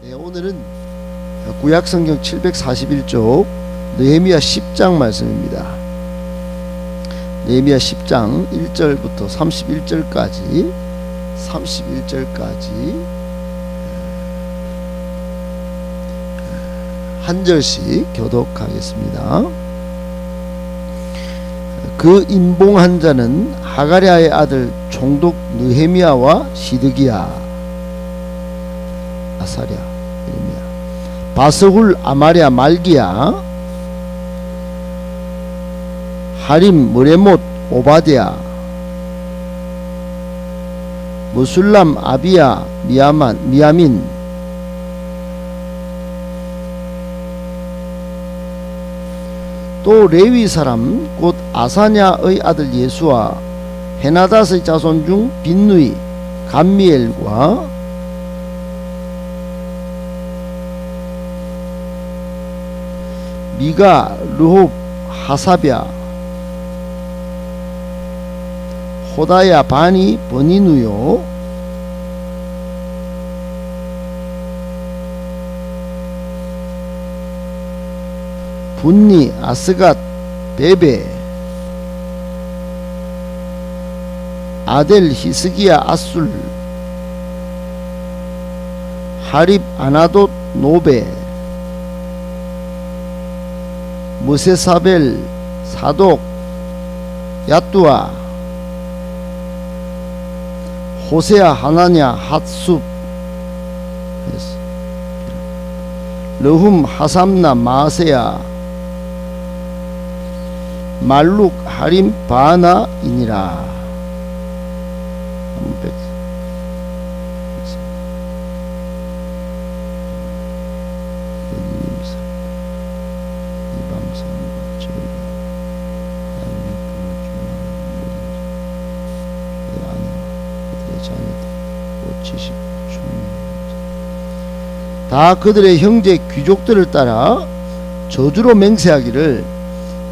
네, 오늘은 구약 성경 741쪽 느헤미야 10장 말씀입니다. 느헤미야 10장 1절부터 31절까지 31절까지 한 절씩 교독하겠습니다. 그 인봉한 자는 하가랴의 아들 총독 느헤미야와 시드기야 아사랴 예레미야. 바스훌 아마랴 말기야. 하림 무레못 오바데야. 무술람 아비야 미야만 미야민. 또 레위 사람 곧 아사냐의 아들 예수와 헤나닷의 자손 중 빈누이 감미엘과 미가 르홉 하사랴 호다야 바니 버니누요. 분니 아스갓 베베 아델 히스기야 아술 하립 아나돗 노베 무세사벨 사독 야뚜아 호세아 하나냐 핫숲 르훔 하삼나 마세야 말룩 하림 바나이니라 한번 백- 예수님사, 이방산과 저희가 하나님의 불을 중앙하는 모든 내 아내와 그들의 자녀들 곧 지식 다 그들의 형제 귀족들을 따라 저주로 맹세하기를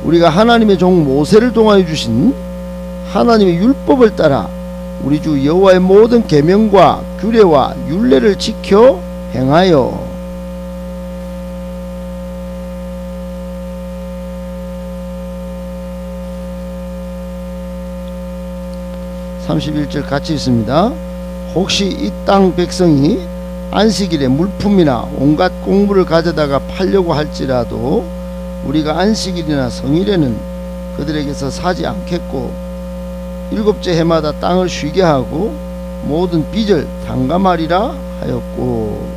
우리가 하나님의 종 모세를 통하여 주신 하나님의 율법을 따라 우리 주 여호와의 모든 계명과 규례와 율례를 지켜 행하여 31절 같이 있습니다. 혹시 이 땅 백성이 안식일에 물품이나 온갖 공물을 가져다가 팔려고 할지라도 우리가 안식일이나 성일에는 그들에게서 사지 않겠고 일곱째 해마다 땅을 쉬게 하고 모든 빚을 탕감하리라 하였고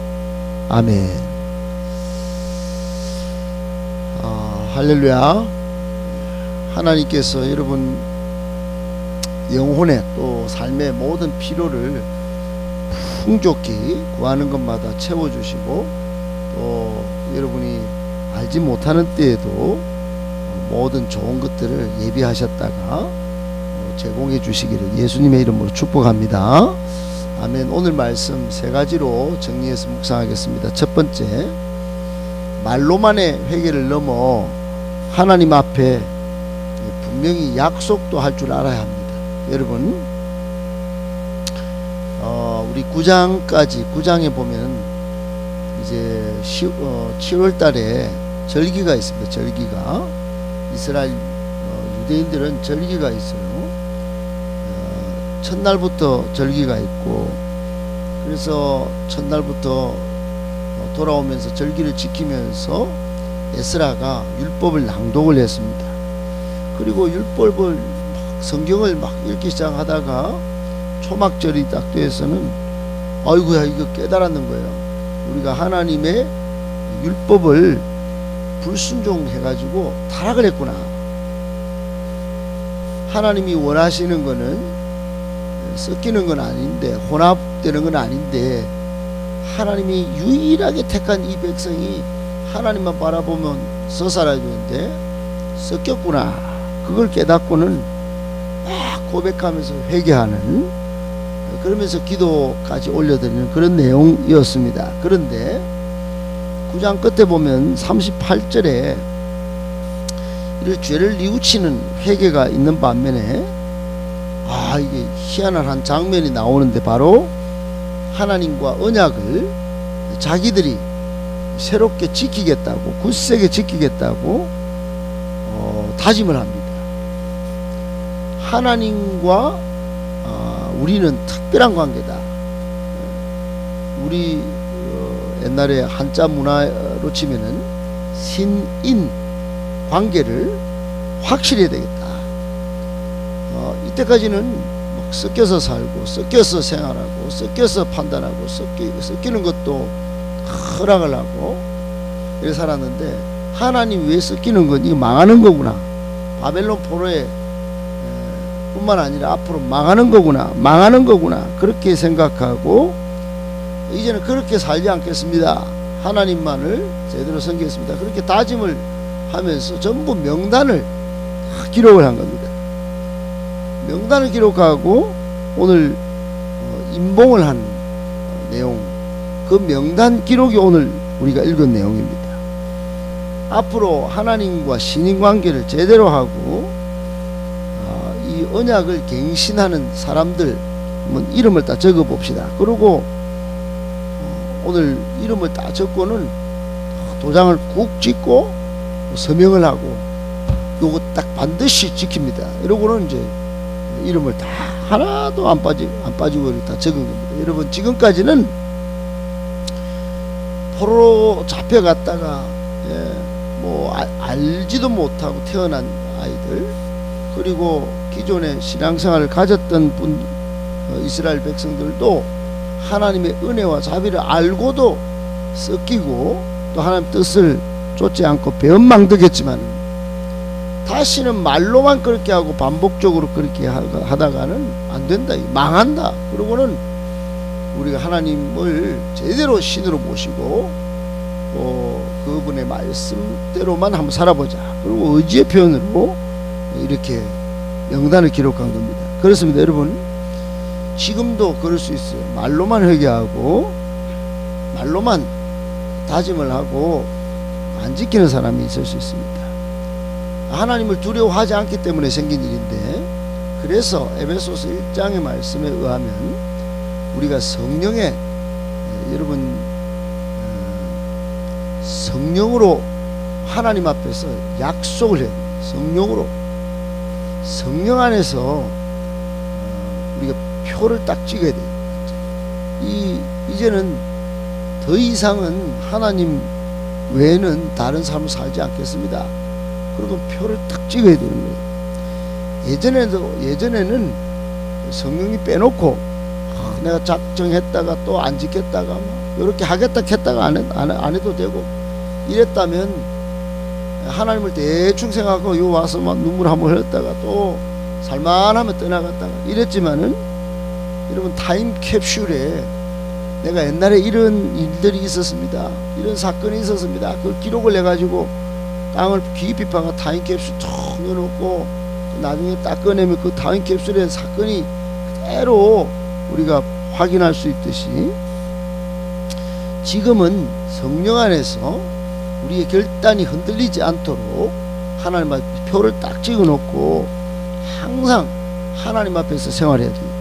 아멘. 아, 할렐루야. 하나님께서 여러분 영혼의 또 삶의 모든 필요를 풍족히 구하는 것마다 채워주시고 또 여러분이 알지 못하는 때에도 모든 좋은 것들을 예비하셨다가 어, 제공해 주시기를 예수님의 이름으로 축복합니다. 아멘. 오늘 말씀 세 가지로 정리해서 묵상하겠습니다. 첫 번째, 말로만의 회개를 넘어 하나님 앞에 분명히 약속도 할 줄 알아야 합니다. 여러분, 어, 우리 9장까지 9장에 보면 이제 10, 어, 7월 달에 절기가 있습니다. 절기가 이스라엘 어, 유대인들은 절기가 있어요. 어, 첫날부터 절기가 있고 그래서 첫날부터 어, 돌아오면서 절기를 지키면서 에스라가 율법을 낭독을 했습니다. 그리고 율법을 막 성경을 막 읽기 시작하다가 초막절이 딱 돼서는 아이고야 이거 깨달았는 거예요. 우리가 하나님의 율법을 불순종해 가지고 타락을 했구나. 하나님이 원하시는 거는 섞이는 건 아닌데 혼합되는 건 아닌데 하나님이 유일하게 택한 이 백성이 하나님만 바라보면 서 살아야 되는데 섞였구나. 그걸 깨닫고는 막 고백하면서 회개하는 그러면서 기도까지 올려드리는 그런 내용이었습니다. 그런데 9장 끝에 보면 38절에 이 죄를 뉘우치는 회개가 있는 반면에 아 이게 희한한 한 장면이 나오는데 바로 하나님과 언약을 자기들이 새롭게 지키겠다고 굳세게 지키겠다고 어, 다짐을 합니다. 하나님과 어, 우리는 특별한 관계다. 우리 어, 옛날에 한자 문화로 치면은 신인 관계를 확실히 해야 되겠다. 어, 이때까지는 막 섞여서 살고 섞여서 생활하고 섞여서 판단하고 섞이, 섞이는 것도 허락을 하고 이렇게 살았는데 하나님 왜 섞이는 건 이거 망하는 거구나. 바벨론 포로에 에, 뿐만 아니라 앞으로 망하는 거구나. 망하는 거구나. 그렇게 생각하고 이제는 그렇게 살지 않겠습니다. 하나님만을 제대로 섬기겠습니다. 그렇게 다짐을 하면서 전부 명단을 다 기록을 한 겁니다. 명단을 기록하고 오늘 어, 임봉을 한 어, 내용 그 명단 기록이 오늘 우리가 읽은 내용입니다. 앞으로 하나님과 신인 관계를 제대로 하고 언약을 갱신하는 사람들 한번 이름을 다 적어 봅시다. 그리고 어, 오늘 이름을 다 적고는 도장을 꾹 찍고 서명을 하고 요거 딱 반드시 지킵니다. 이러고는 이제 이름을 다 하나도 안 빠지 안 빠지고 다 적은 겁니다. 여러분 지금까지는 포로로 잡혀갔다가 예, 뭐 알, 알지도 못하고 태어난 아이들 그리고 기존에 신앙생활을 가졌던 분 어, 이스라엘 백성들도 하나님의 은혜와 자비를 알고도 섞이고 또 하나님 뜻을 쫓지 않고 배은망덕했지만 다시는 말로만 그렇게 하고 반복적으로 그렇게 하- 하다가는 안 된다 망한다. 그러고는 우리가 하나님을 제대로 신으로 모시고 어, 그분의 말씀대로만 한번 살아보자. 그리고 의지의 표현으로 이렇게 명단을 기록한 겁니다. 그렇습니다 여러분. 지금도 그럴 수 있어요. 말로만 회개하고 말로만 다짐을 하고 안 지키는 사람이 있을 수 있습니다. 하나님을 두려워하지 않기 때문에 생긴 일인데 그래서 에베소서 1장의 말씀에 의하면 우리가 성령의 에, 여러분 어, 성령으로 하나님 앞에서 약속을 해야 돼요. 성령으로 성령 안에서 어, 우리가 표를 딱 찍어야 돼요. 이 이제는 더 이상은 하나님 외에는 다른 삶을 살지 않겠습니다. 그리고 표를 딱 찍어야 되는 거예요. 예전에도 예전에는 성령이 빼놓고 아, 내가 작정했다가 또 안 지켰다가 막 이렇게 하겠다 했다가 안, 해, 안, 해- 안 해도 되고 이랬다면 하나님을 대충 생각하고 요 와서 막 눈물 한번 흘렸다가 또 살만하면 떠나갔다가 이랬지만은 여러분 타임 캡슐에 내가 옛날에 이런 일들이 있었습니다. 이런 사건이 있었습니다. 그 기록을 내 가지고 땅을 깊이 파가 타임캡슐 툭 넣어놓고 나중에 딱 꺼내면 그 타임캡슐의 사건이 그대로 우리가 확인할 수 있듯이 지금은 성령 안에서 우리의 결단이 흔들리지 않도록 하나님 앞에 표를 딱 찍어 놓고 항상 하나님 앞에서 생활해야 돼요.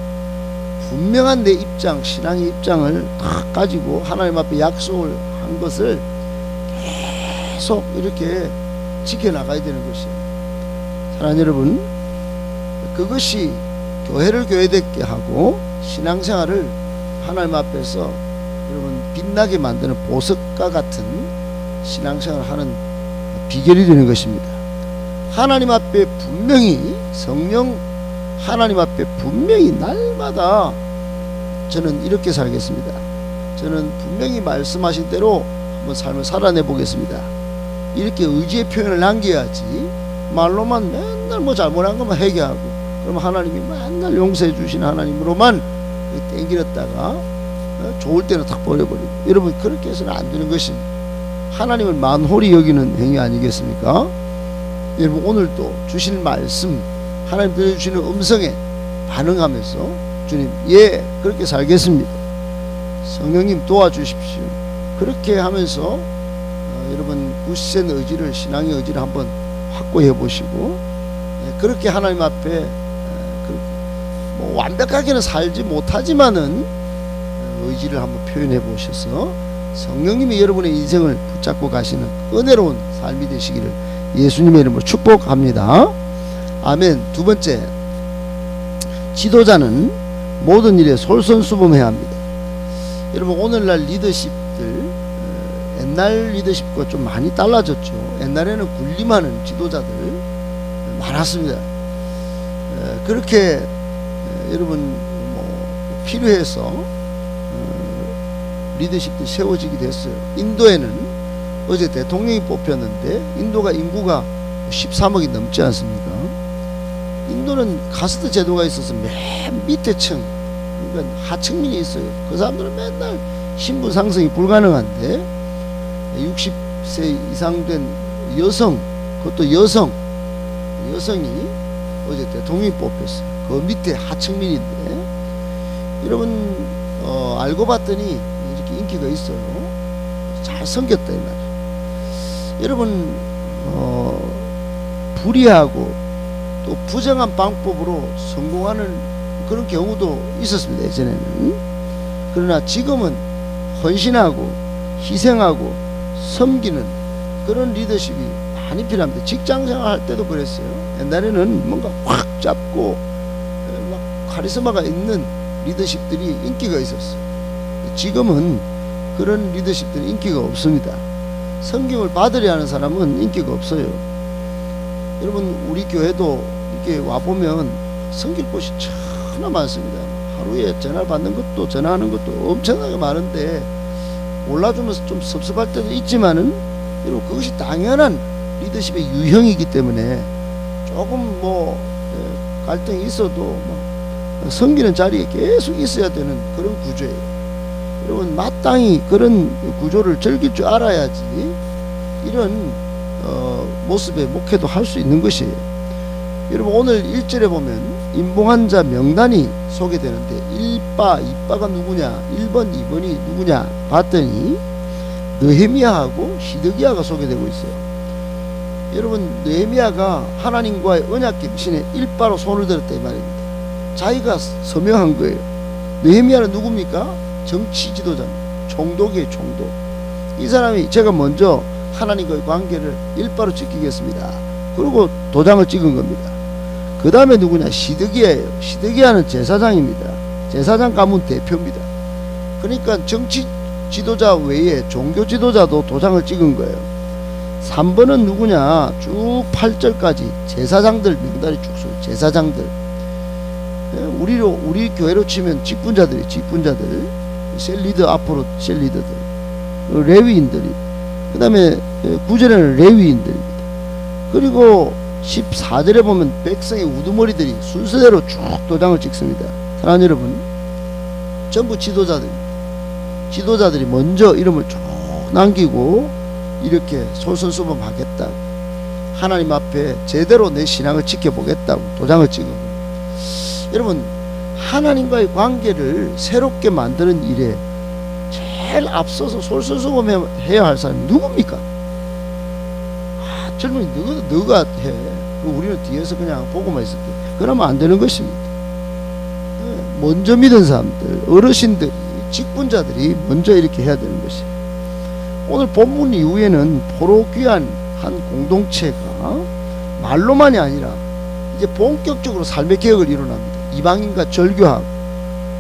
분명한 내 입장, 신앙의 입장을 딱 가지고 하나님 앞에 약속을 한 것을 계속 이렇게 지켜나가야 되는 것이에요. 사랑하는 여러분, 그것이 교회를 교회답게 하고 신앙생활을 하나님 앞에서 여러분 빛나게 만드는 보석과 같은 신앙생활을 하는 비결이 되는 것입니다. 하나님 앞에 분명히 성령 하나님 앞에 분명히 날마다 저는 이렇게 살겠습니다. 저는 분명히 말씀하신 대로 한번 삶을 살아내 보겠습니다. 이렇게 의지의 표현을 남겨야지 말로만 맨날 뭐 잘못한 것만 회개하고 그럼 하나님이 맨날 용서해 주시는 하나님으로만 땡기렸다가 어, 좋을 때는 탁 버려버리고 여러분 그렇게 해서는 안 되는 것입니다. 하나님을 만홀히 여기는 행위 아니겠습니까? 여러분 오늘도 주신 말씀 하나님 들려주시는 음성에 반응하면서 주님 예 그렇게 살겠습니다. 성령님 도와주십시오. 그렇게 하면서 어, 여러분 굳센 의지를 신앙의 의지를 한번 확고해 보시고 예, 그렇게 하나님 앞에 에, 그렇게 뭐 완벽하게는 살지 못하지만은 어, 의지를 한번 표현해 보셔서 성령님이 여러분의 인생을 붙잡고 가시는 은혜로운 삶이 되시기를 예수님의 이름으로 축복합니다. 아멘. 두 번째, 지도자는 모든 일에 솔선수범해야 합니다. 여러분 오늘날 리더십들 어, 옛날 리더십과 좀 많이 달라졌죠. 옛날에는 군림하는 지도자들 많았습니다. 어, 그렇게 어, 여러분 뭐 필요해서 어, 리더십들이 세워지게 됐어요. 인도에는 어제 대통령이 뽑혔는데 인도가 인구가 13억이 넘지 않습니까? 인도는 카스트 제도가 있어서 맨 밑에 층, 그러니까 하층민이 있어요. 그 사람들은 맨날 신분 상승이 불가능한데 60세 이상 된 여성, 그것도 여성, 여성이 어제 대통령이 뽑혔어요. 그 밑에 하층민인데 여러분 어, 알고 봤더니 인기가 있어요. 잘 섬겼다 이 말이에요. 여러분 어, 불의하고 또 부정한 방법으로 성공하는 그런 경우도 있었습니다 예전에는 그러나 지금은 헌신하고 희생하고 섬기는 그런 리더십이 많이 필요합니다 직장생활 할 때도 그랬어요 옛날에는 뭔가 확 잡고 에, 막 카리스마가 있는 리더십들이 인기가 있었어요 지금은 그런 리더십들이 인기가 없습니다 섬김을 받으려 하는 사람은 인기가 없어요 여러분 우리 교회도 이렇게 와 보면 섬길 곳이 천하 많습니다. 하루에 전화를 받는 것도 전화하는 것도 엄청나게 많은데 몰라주면서 좀 섭섭할 때도 있지만은 여러분 그것이 당연한 리더십의 유형이기 때문에 조금 뭐 예, 갈등이 있어도 막 섬기는 자리에 계속 있어야 되는 그런 구조예요. 여러분 마땅히 그런 구조를 즐길 줄 알아야지 이런 어, 모습의 목회도 할 수 있는 것이에요. 여러분 오늘 1절에 보면 임봉한 자 명단이 소개되는데 1바, 2바가 누구냐 1번, 2번이 누구냐 봤더니 느헤미야하고 히드기야가 소개되고 있어요. 여러분 느헤미야가 하나님과의 언약 갱신에 1바로 손을 들었다 이 말입니다. 자기가 서명한 거예요. 느헤미야는 누굽니까? 정치 지도자입니다. 총독이에요 총독. 이 사람이 제가 먼저 하나님과의 관계를 일바로 지키겠습니다. 그리고 도장을 찍은 겁니다. 그 다음에 누구냐? 시드기야예요. 시드기야는 제사장입니다. 제사장 가문 대표입니다. 그러니까 정치 지도자 외에 종교 지도자도 도장을 찍은 거예요. 3번은 누구냐? 쭉 8절까지 제사장들 명단이 쭉 써요. 제사장들. 예, 우리로 우리 교회로 치면 직분자들이 직분자들, 셀리더 앞으로 셀리더들, 레위인들이 그 다음에 구절에는 레위인들입니다. 그리고 14절에 보면 백성의 우두머리들이 순서대로 쭉 도장을 찍습니다. 사랑하는 여러분, 전부 지도자들입니다. 지도자들이 먼저 이름을 쭉 남기고 이렇게 솔선수범하겠다. 하나님 앞에 제대로 내 신앙을 지켜보겠다고 도장을 찍은. 여러분, 하나님과의 관계를 새롭게 만드는 일에 제일 앞서서 솔선수범해야 할 사람이 누굽니까? 아, 젊은이 너가, 너가 해. 그 우리는 뒤에서 그냥 보고만 있을게. 그러면 안 되는 것입니다. 네, 먼저 믿은 사람들, 어르신들이, 직분자들이 먼저 이렇게 해야 되는 것이에요. 오늘 본문 이후에는 포로 귀한 한 공동체가 말로만이 아니라 이제 본격적으로 삶의 개혁을 일어납니다. 이방인과 절교하고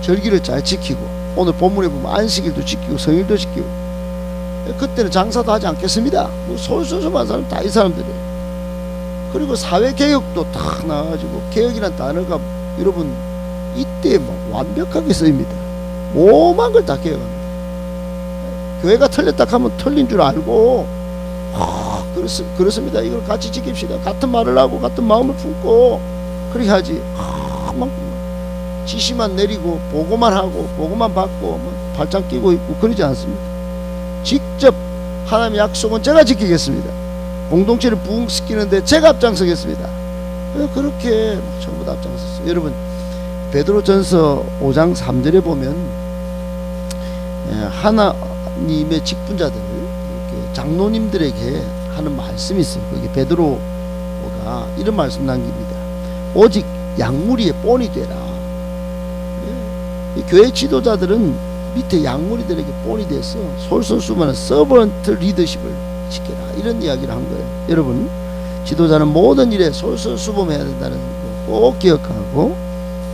절기를 잘 지키고 오늘 본문에 보면 안식일도 지키고 성일도 지키고 그때는 장사도 하지 않겠습니다. 뭐 솔솔솔한 사람 다 이 사람들이에요. 그리고 사회 개혁도 탁 나와가지고 개혁이란 단어가 여러분 이때 뭐 완벽하게 쓰입니다. 모만 걸 다 개혁합니다. 교회가 틀렸다 하면 틀린 줄 알고 아, 그렇, 그렇습니다. 이걸 같이 지킵시다. 같은 말을 하고 같은 마음을 품고 그렇게 하지. 아, 막 지시만 내리고 보고만 하고 보고만 받고 뭐 발장 끼고 있고 그러지 않습니다. 직접 하나님의 약속은 제가 지키겠습니다. 공동체를 부흥시키는데 제가 앞장서겠습니다. 그렇게 전부 다 앞장섰어요. 여러분 베드로전서 5장 3절에 보면 예, 하나님의 직분자들 이렇게 장로님들에게 하는 말씀이 있어요. 거기 베드로가 이런 말씀 남깁니다. 오직 약물이의 본이 되라. 이 교회 지도자들은 밑에 양무리들에게 본이 돼서 솔선수범하는 서번트 리더십을 지켜라 이런 이야기를 한 거예요. 여러분 지도자는 모든 일에 솔선수범해야 된다는 거 꼭 기억하고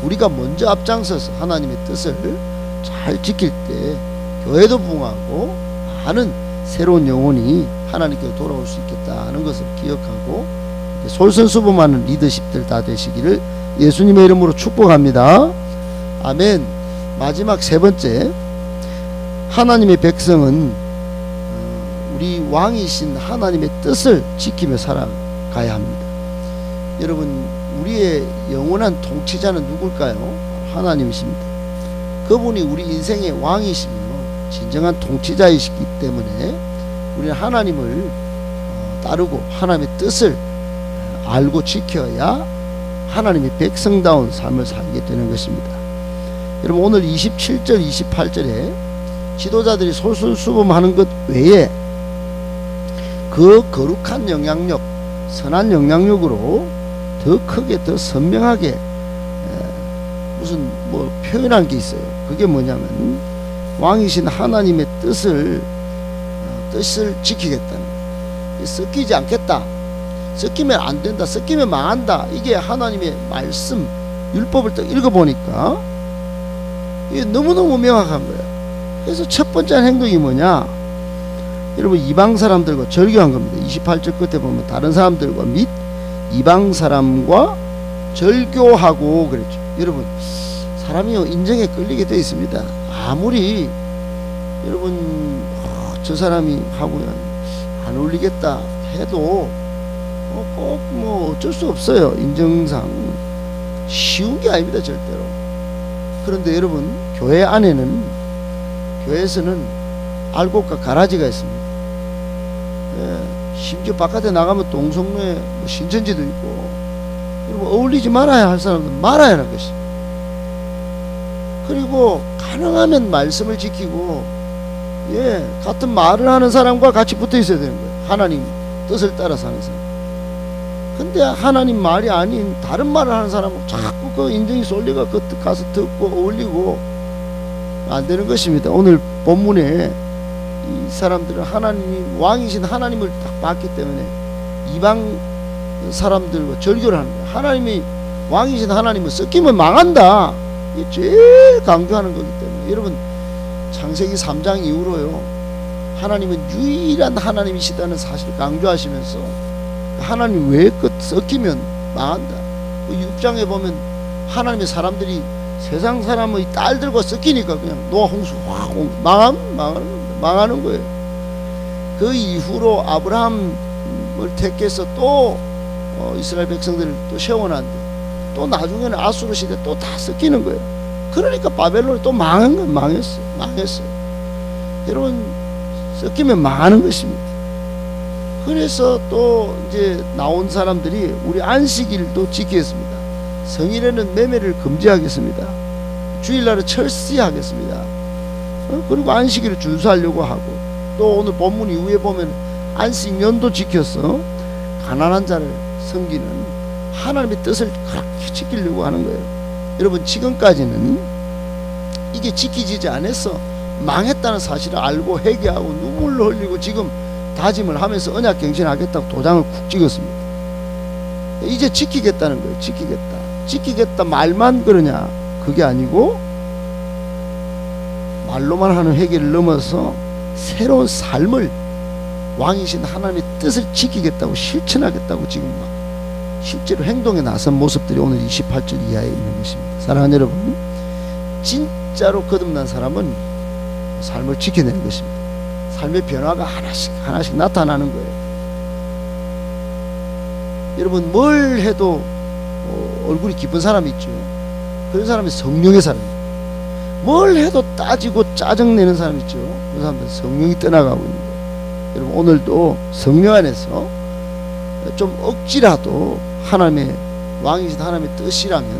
우리가 먼저 앞장서서 하나님의 뜻을 잘 지킬 때 교회도 부흥하고 많은 새로운 영혼이 하나님께 돌아올 수 있겠다는 것을 기억하고 솔선수범하는 리더십들 다 되시기를 예수님의 이름으로 축복합니다. 아멘. 마지막 세 번째 하나님의 백성은 어, 우리 왕이신 하나님의 뜻을 지키며 살아가야 합니다. 여러분 우리의 영원한 통치자는 누굴까요? 하나님이십니다. 그분이 우리 인생의 왕이시며 진정한 통치자이시기 때문에 우리는 하나님을 어, 따르고 하나님의 뜻을 어, 알고 지켜야 하나님의 백성다운 삶을 살게 되는 것입니다. 여러분 오늘 27절 28절에 지도자들이 솔선수범하는 것 외에 그 거룩한 영향력 선한 영향력으로 더 크게 더 선명하게 에, 무슨 뭐 표현한 게 있어요. 그게 뭐냐면 왕이신 하나님의 뜻을 어, 뜻을 지키겠다는. 섞이지 않겠다. 섞이면 안 된다. 섞이면 망한다. 이게 하나님의 말씀 율법을 딱 읽어보니까 너무너무 명확한 거예요. 그래서 첫 번째 행동이 뭐냐? 여러분 이방 사람들과 절교한 겁니다. 28절 끝에 보면 다른 사람들과 및 이방 사람과 절교하고 그랬죠. 여러분 사람이요 인정에 끌리게 되어 있습니다. 아무리 여러분 어, 저 사람이 하고는 안 어울리겠다 해도 어, 꼭뭐 어쩔 수 없어요. 인정상 쉬운 게 아닙니다 절대로. 그런데 여러분 교회 안에는 교회에서는 알곡과 가라지가 있습니다. 예, 심지어 바깥에 나가면 동성로에 뭐 신천지도 있고 여러분 어울리지 말아야 할 사람은 말아야 하는 것이. 그리고 가능하면 말씀을 지키고 예 같은 말을 하는 사람과 같이 붙어 있어야 되는 거예요. 하나님 뜻을 따라 사는 사람. 근데 하나님 말이 아닌 다른 말을 하는 사람은 자꾸 그 인정이 쏠리가 그 가서 듣고 어울리고 안 되는 것입니다. 오늘 본문에 이 사람들은 하나님 왕이신 하나님을 딱 봤기 때문에 이방 사람들과 절교를 하는 거예요. 하나님이 왕이신 하나님은 섞이면 망한다. 이게 제일 강조하는 거기 때문에 여러분 창세기 3장 이후로요 하나님은 유일한 하나님이시다는 사실을 강조하시면서 하나님 왜끝 섞이면 망한다. 그 6장에 보면 하나님의 사람들이 세상 사람의 딸들과 섞이니까 그냥 노아 홍수 확 망하는 겁니다. 망하는 거예요. 그 이후로 아브라함을 택해서 또 어, 이스라엘 백성들을 또 세워놨는데 또 나중에는 아수르 시대 또 다 섞이는 거예요. 그러니까 바벨론이 또 망한 건 망했어, 망했어요. 여러분 섞이면 망하는 것입니다. 그래서 또 이제 나온 사람들이 우리 안식일도 지키겠습니다. 성일에는 매매를 금지하겠습니다. 주일날은 철시하겠습니다. 어? 그리고 안식일을 준수하려고 하고 또 오늘 본문 이후에 보면 안식년도 지켜서 가난한 자를 섬기는 하나님의 뜻을 그렇게 지키려고 하는 거예요. 여러분 지금까지는 이게 지키지지 않아서 망했다는 사실을 알고 회개하고 눈물을 흘리고 지금 다짐을 하면서 언약 갱신하겠다고 도장을 쿡 찍었습니다. 이제 지키겠다는 거예요. 지키겠다. 지키겠다 말만 그러냐? 그게 아니고 말로만 하는 회개를 넘어서 새로운 삶을 왕이신 하나님의 뜻을 지키겠다고 실천하겠다고 지금 막 실제로 행동에 나선 모습들이 오늘 28절 이하에 있는 것입니다. 사랑하는 여러분, 진짜로 거듭난 사람은 삶을 지켜내는 것입니다. 삶의 변화가 하나씩 하나씩 나타나는 거예요. 여러분 뭘 해도 어, 얼굴이 기쁜 사람이 있죠. 그런 사람이 성령의 사람입니다. 뭘 해도 따지고 짜증내는 사람 있죠. 그 사람들은 성령이 떠나가고 있는 거예요. 여러분 오늘도 성령 안에서 좀 억지라도 하나님의 왕이신 하나님의 뜻이라면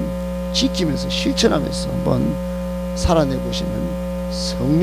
지키면서 실천하면서 한번 살아내 보시는 성령